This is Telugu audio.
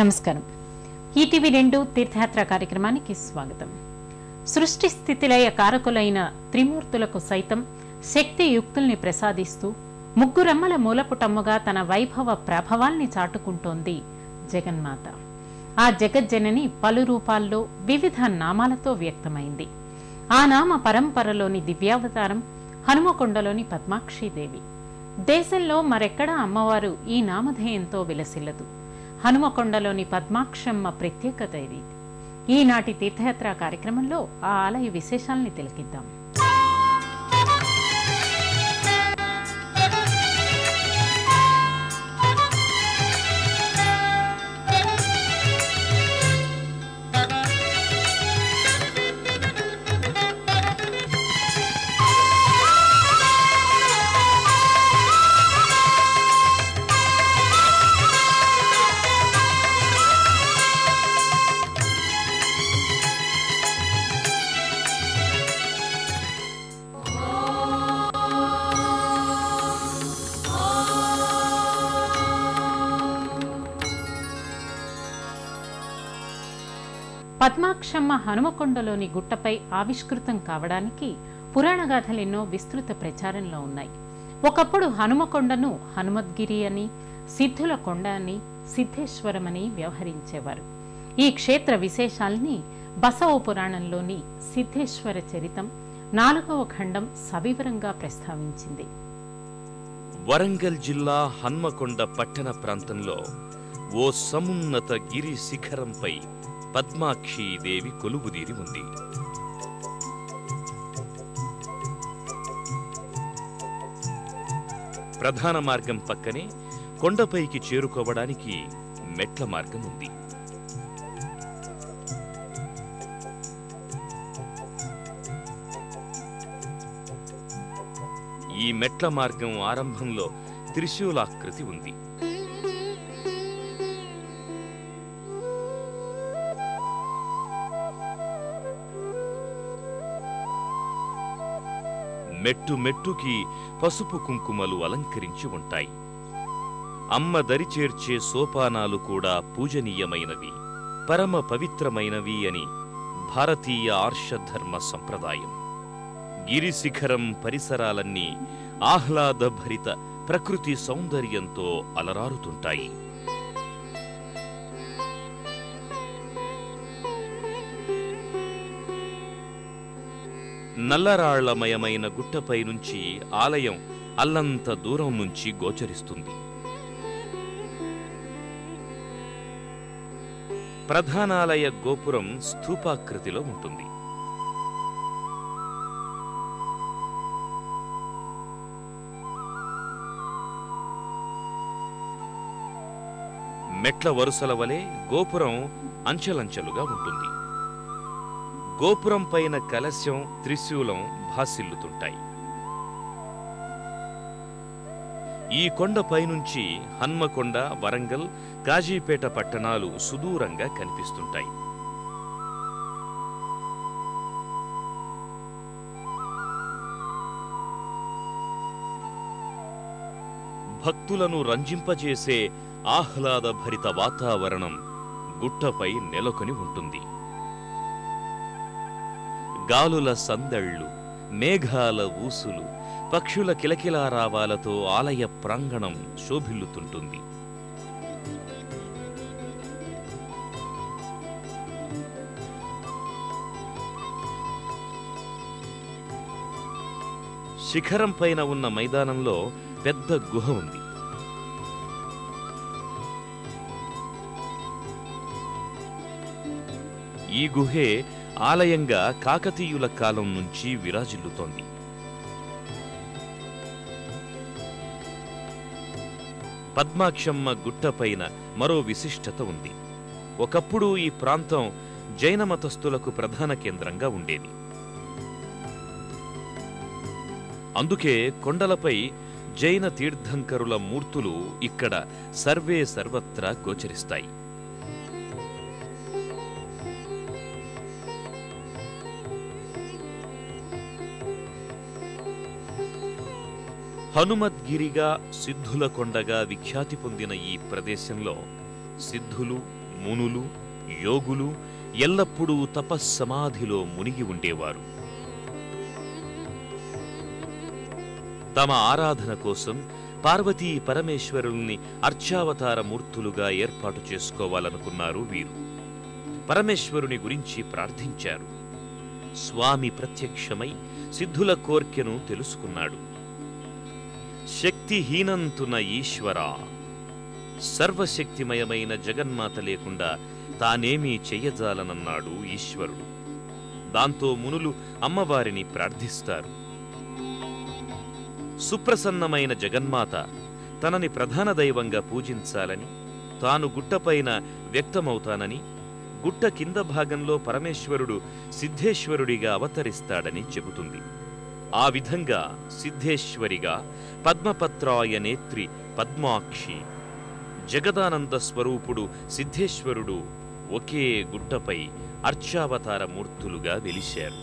నమస్కారం. ఈటీవీ రెండు తీర్థయాత్ర కార్యక్రమానికి స్వాగతం. సృష్టి స్థితిలయ కారకులైన త్రిమూర్తులకు సైతం శక్తి యుక్తుల్ని ప్రసాదిస్తూ ముగ్గురమ్మల మూలపుటమ్ముగా తన వైభవ ప్రభావాల్ని చాటుకుంటోంది జగన్మాత. ఆ జగజ్జనని పలు రూపాల్లో వివిధ నామాలతో వ్యక్తమైంది. ఆ నామ పరంపరలోని దివ్యావతారం హనుమకొండలోని పద్మాక్షీదేవి. దేశంలో మరెక్కడా అమ్మవారు ఈ నామధేయంతో విలసిల్లదు. హనుమకొండలోని పద్మాక్షమ్మ ప్రత్యేకత ఇది. ఈనాటి తీర్థయాత్ర కార్యక్రమంలో ఆ ఆలయ విశేషాల్ని తిలకిద్దాం. పద్మాక్షమ్మ హనుమకొండలోని గుట్టపై ఆవిష్కృతం కావడానికి పురాణగాథలెన్నో విస్తృత ప్రచారంలో ఉన్నాయి. ఒకప్పుడు హనుమకొండను హనుమద్గిరి అని సిద్ధుల కొండ అని సిద్ధేశ్వరమని వ్యవహరించేవారు. ఈ క్షేత్ర విశేషాల్ని బసవ పురాణంలోని సిద్ధేశ్వర చరితం నాలుగవ ఖండం సవివరంగా ప్రస్తావించింది. వరంగల్ జిల్లా హన్మకొండ పట్టణ ప్రాంతంలో ఓ సమున్నత గిరి శిఖరంపై పద్మాక్షి దేవి కొలువుదీరి ఉంది. ప్రధాన మార్గం పక్కనే కొండపైకి చేరుకోవడానికి మెట్ల మార్గం ఉంది. ఈ మెట్ల మార్గం ఆరంభంలో త్రిశూలాకృతి ఉంది. మెట్టు మెట్టుకి పసుపు కుంకుమలు అలంకరించి ఉంటాయి. అమ్మ దరి చేర్చే సోపానాలు కూడా పూజనీయమైనవి పరమ పవిత్రమైనవి అని భారతీయ ఆర్షధర్మ సంప్రదాయం. గిరిశిఖరం పరిసరాలన్నీ ఆహ్లాదభరిత ప్రకృతి సౌందర్యంతో అలరారుతుంటాయి. నల్లరాళ్ళమయమైన గుట్టపై నుంచి ఆలయం అల్లంత దూరం నుంచి గోచరిస్తుంది. ప్రధానాలయ గోపురం స్థూపాకృతిలో ఉంటుంది. మెట్ల వరుసల వలె గోపురం అంచెలంచెలుగా ఉంటుంది. గోపురం పైన కలశం త్రిశూలం భాసిల్లుతుంటాయి. ఈ కొండ పైనుంచి హన్మకొండ వరంగల్ కాజీపేట పట్టణాలు సుదూరంగా కనిపిస్తుంటాయి. భక్తులను రంజింపజేసే ఆహ్లాదభరిత వాతావరణం గుట్టపై నెలకొని ఉంటుంది. గాలుల సందళ్ళు మేఘాల ఊసులు పక్షుల కిలకిలారావాలతో ఆలయ ప్రాంగణం శోభిల్లుతుంటుంది. శిఖరం పైన ఉన్న మైదానంలో పెద్ద గుహ ఉంది. ఈ గుహే ఆలయంగా కాకతీయుల కాలం నుంచి విరాజిల్లుతోంది. పద్మాక్షమ్మ గుట్టపైన మరో విశిష్టత ఉంది. ఒకప్పుడు ఈ ప్రాంతం జైన మతస్థులకు ప్రధాన కేంద్రంగా ఉండేది. అందుకే కొండలపై జైన తీర్థంకరుల మూర్తులు ఇక్కడ సర్వే సర్వత్రా గోచరిస్తాయి. హనుమద్గిరిగా సిద్ధుల కొండగా విఖ్యాతి పొందిన ఈ ప్రదేశంలో సిద్ధులు మునులు యోగులు ఎల్లప్పుడూ తపస్సమాధిలో మునిగి ఉండేవారు. తమ ఆరాధన కోసం పార్వతీ పరమేశ్వరుల్ని అర్చావతార మూర్తులుగా ఏర్పాటు చేసుకోవాలనుకున్నారు వీరు. పరమేశ్వరుని గురించి ప్రార్థించారు. స్వామి ప్రత్యక్షమై సిద్ధుల కోర్కెను తెలుసుకున్నాడు. శక్తిహీనంతున ఈశ్వరా. సర్వశక్తిమయమైన జగన్మాత లేకుండా తానేమీ చెయ్యజాలనన్నాడు ఈశ్వరుడు. దాంతో మునులు అమ్మవారిని ప్రార్థిస్తారు. సుప్రసన్నమైన జగన్మాత తనని ప్రధాన దైవంగా పూజించాలని తాను గుట్టపైన వ్యక్తమవుతానని గుట్ట కింద భాగంలో పరమేశ్వరుడు సిద్ధేశ్వరుడిగా అవతరిస్తాడని చెబుతుంది. ఆ విధంగా సిద్ధేశ్వరిగా పద్మపత్రాయ నేత్రి పద్మాక్షి జగదానంద స్వరూపుడు సిద్ధేశ్వరుడు ఒకే గుట్టపై అర్చావతార మూర్తులుగా వెలిశారు